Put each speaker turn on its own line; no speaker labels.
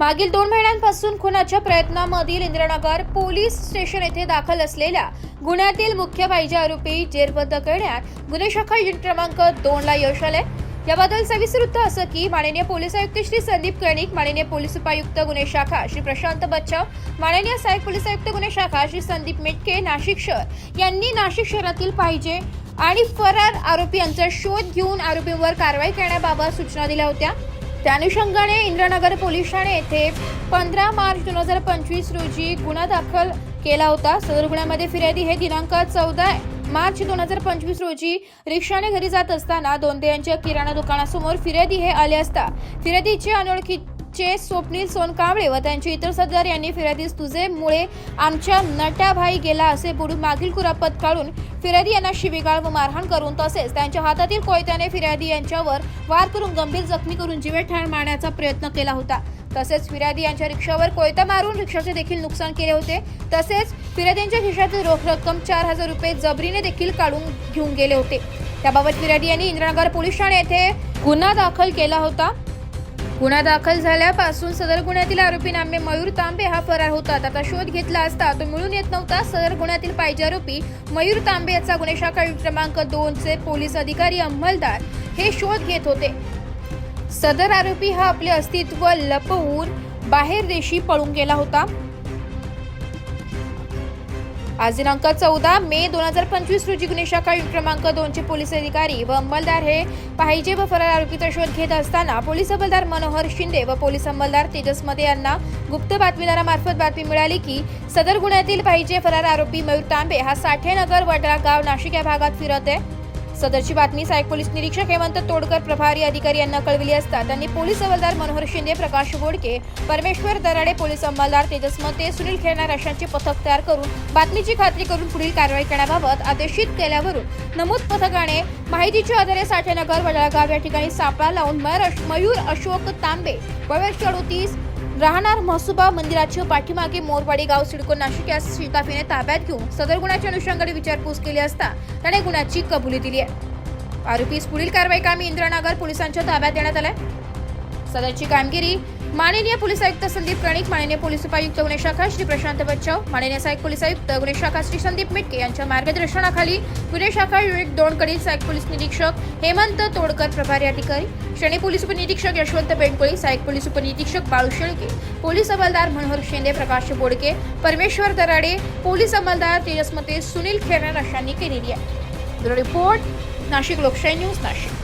मागील दोन महिन्यांपासून खुनाच्या प्रयत्नामधील इंद्रनगर पोलीस स्टेशन येथे दाखल असलेल्या गुन्ह्यातील मुख्य पाहिजे आरोपी जेरबंद करण्यात गुन्हे शाखा युनिट क्रमांक दोन ला यश आले याबद्दल सविस्तर वृत्त असं की माननीय पोलीस आयुक्त श्री संदीप कर्णिक माननीय पोलीस उपायुक्त गुन्हे शाखा श्री प्रशांत बच्चाव माननीय सहाय्यक पोलीस आयुक्त गुन्हे शाखा श्री संदीप मेटके नाशिक शहर यांनी नाशिक शहरातील पाहिजे आणि फरार आरोपी यांचा शोध घेऊन आरोपींवर कारवाई करण्याबाबत सूचना दिल्या होत्या. त्या अनुषंगाने इंद्रनगर पोलीस ठाणे येथे पंधरा मार्च दोन हजार पंचवीस रोजी गुन्हा दाखल केला होता. सदर गुन्ह्यामध्ये फिर्यादी हे दिनांक चौदा मार्च दोन हजार पंचवीस रोजी रिक्षाने घरी जात असताना दोंदे यांच्या किराणा दुकानासमोर फिर्यादी हे आले असता. फिर्यादीचे चे स्वप्नील सोनकांबळे व त्यांचे इतर सरदार यांनी फिर्यादीस तुझेमुळे आमच्या नट्याभाई गेला असे बुडून मागील कुरापत काढून फिर्यादी यांना शिवीगाळ व मारहाण करून तसेच त्यांच्या हातातील कोयत्याने फिर्यादी यांच्यावर वार करून गंभीर जखमी करून जीवे ठार मारण्याचा प्रयत्न केला होता. तसेच फिर्यादी यांच्या रिक्षावर कोयता मारून रिक्षाचे देखील नुकसान केले होते. तसेच फिर्यादींच्या खिशातील रोख रक्कम चार हजार रुपये जबरीने देखील काढून घेऊन गेले होते. त्याबाबत फिर्यादी यांनी इंद्रनगर पोलीस ठाणे येथे गुन्हा दाखल केला होता. गुन्हा दाखल झाल्यापासून सदर गुन्ह्यातील आरोपी नामे मयूर तांबे हा फरार होता. त्याचा शोध घेतला असता तो मिळून येत नव्हता. सदर गुन्ह्यातील पाहिजे आरोपी मयूर तांबे याचा गुन्हे शाखा क्रमांक दोन चे पोलीस अधिकारी अंमलदार हे शोध घेत होते. सदर आरोपी हा आपले अस्तित्व लपवून बाहेर देशी पळून गेला होता. आज दिनांक चौदा मे दोन हजार पंचवीस रोजी गुन्हे शाखा क्रमांक दोनचे पोलीस अधिकारी व अंमलदार हे पाहिजे व फरार आरोपीचा शोध घेत असताना पोलीस अंमलदार मनोहर शिंदे व पोलीस अंमलदार तेजस मते यांना गुप्त बातमीदारामार्फत बातमी मिळाली की सदर गुन्ह्यातील पाहिजे फरार आरोपी मयूर तांबे हा साठेनगर वडरा गाव नाशिक या भागात फिरत आहे. सदरची बातमी सहाय्यक पोलीस निरीक्षक हेमंत तोडकर प्रभारी अधिकारी यांना कळविली असता त्यांनी पोलीस हवालदार मनोहर शिंदे प्रकाश बोडके परमेश्वर दराडे पोलीस अंमलदार तेजस मते सुनील खेळणार अशांचे पथक तयार करून बातमीची खात्री करून पुढील कारवाई करण्याबाबत आदेशित केल्यावरून नमूद पथकाने माहितीच्या आधारे साठेनगर वडळगाव या ठिकाणी सापळा लावून मयूर मयूर अशोक तांबे वयवर्ष अडोतीस राहणार म्हसोबा मंदिराच्या पाठीमागे मोरवाडी गाव सिडको नाशिक या शिताफीने ताब्यात घेऊन सदर गुन्ह्याच्या अनुषंगाने विचारपूस केली असता त्याने गुन्ह्याची कबुली दिली आहे. आरोपीस पुढील कारवाई कामी इंद्रनगर पोलिसांच्या ताब्यात देण्यात आलाय. सदरची कामगिरी माननीय पोलीस आयुक्त संदीप कर्णिक माननीय पोलीस उपायुक्त गुन्हे शाखा श्री प्रशांत बच्चाव माननीय सहाय्यक पोलीस आयुक्त गुन्हे शाखा श्री संदीप मिटके यांच्या मार्गदर्शनाखाली गुन्हे शाखा युनिट दोन कडील सहाय्यक पोलीस निरीक्षक हेमंत तोडकर प्रभारी अधिकारी श्रेणी पोलीस उपनिरीक्षक यशवंत बेंडकोळी सहाय्यक पोलीस उपनिरीक्षक बाळू शेळके पोलीस अंमलदार मनोहर शेंदे प्रकाश बोडके परमेश्वर दराडे पोलीस अंमलदार तेजस्मते सुनील खेरणार अशांनी केलेली आहे. रिपोर्ट नाशिक लोकशाही न्यूज नाशिक.